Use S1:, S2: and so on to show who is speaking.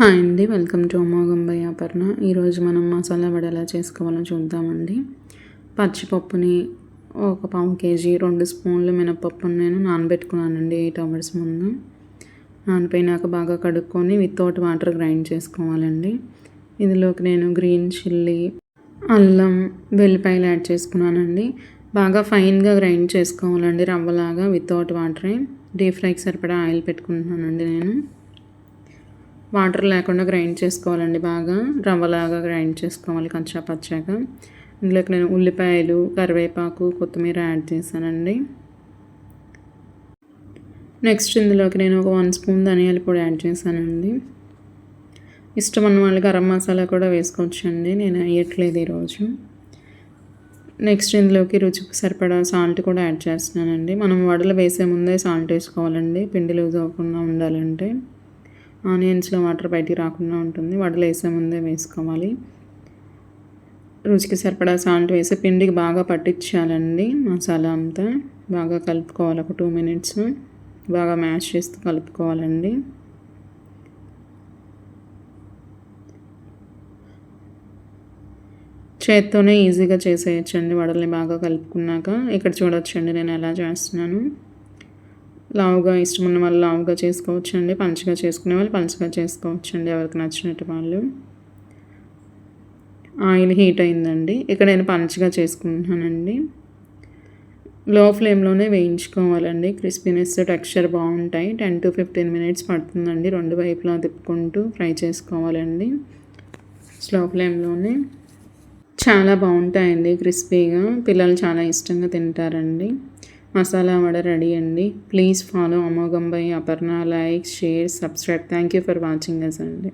S1: Hi అండి welcome to అమోఘంబై Aparna. ఈరోజు మనం మసాలా వడ ఎలా చేసుకోవాలో చూద్దామండి. పచ్చిపప్పుని ఒక పావు కేజీ రెండు స్పూన్లు మినపప్పుని నేను నానబెట్టుకున్నానండి ఎయిట్ అవర్స్ ముందు. నానిపోయినాక బాగా కడుక్కొని వితౌట్ వాటర్ గ్రైండ్ చేసుకోవాలండి. ఇందులోకి నేను గ్రీన్ చిల్లీ అల్లం వెల్లిపాయలు యాడ్ చేసుకున్నానండి. బాగా ఫైన్గా గ్రైండ్ చేసుకోవాలండి రవ్వలాగా వితౌట్ వాటరే డీప్ ఫ్రైకి సరిపడా ఆయిల్ పెట్టుకుంటున్నానండి నేను. వాటర్ లేకుండా గ్రైండ్ చేసుకోవాలండి బాగా. రవ్వలాగా గ్రైండ్ చేసుకోవాలి కచ్చా పచ్చాగా. ఇందులోకి నేను ఉల్లిపాయలు కరివేపాకు కొత్తిమీర యాడ్ చేశానండి. నెక్స్ట్ ఇందులోకి నేను ఒక వన్ స్పూన్ ధనియాల పొడి యాడ్ చేశానండి. ఇష్టం అన్న వాళ్ళు గరం మసాలా కూడా వేసుకోవచ్చండి. నేను వేయట్లేదు ఈరోజు. నెక్స్ట్ ఇందులోకి రుచికి సరిపడా సాల్ట్ కూడా యాడ్ చేస్తున్నానండి. మనం వడలు వేసే ముందే సాల్ట్ వేసుకోవాలండి. పిండి లూజ్ అవ్వకుండా ఉండాలంటే. ఆనియన్స్లో వాటర్ బయటికి రాకుండా ఉంటుంది. వడలు వేసే ముందే వేసుకోవాలి. రుచికి సరిపడా సాల్ట్ వేసి పిండికి బాగా పట్టించాలండి మసాలా అంతా. బాగా కలుపుకోవాలి. ఒక టూ మినిట్స్ బాగా మ్యాష్ చేస్తూ కలుపుకోవాలండి. చేత్తోనే ఈజీగా చేసేయచ్చండి. వడల్ని బాగా కలుపుకున్నాక. ఇక్కడ చూడొచ్చండి నేను ఎలా చేస్తున్నాను. లావుగా ఇష్టం ఉన్న వాళ్ళు లావుగా చేసుకోవచ్చు అండి పంచగా చేసుకునే వాళ్ళు పంచగా చేసుకోవచ్చు అండి ఎవరికి నచ్చినట్టు వాళ్ళు. ఆయిల్ హీట్ అయిందండి. ఇక్కడ నేను పంచగా చేసుకుంటున్నానండి. లో ఫ్లేమ్లోనే వేయించుకోవాలండి. క్రిస్పీనెస్ టెక్స్చర్ బాగుంటాయి. టెన్ టు ఫిఫ్టీన్ మినిట్స్ పడుతుందండి. రెండు వైపులా తిప్పుకుంటూ ఫ్రై చేసుకోవాలండి. స్లో ఫ్లేమ్లోనే. చాలా బాగుంటాయండి క్రిస్పీగా. పిల్లలు చాలా ఇష్టంగా తింటారండి. మసాలా వడ రెడీ అండి. ప్లీజ్ ఫాలో అమోఘం by Aparna. Like share subscribe. Thank you for watching us అండి.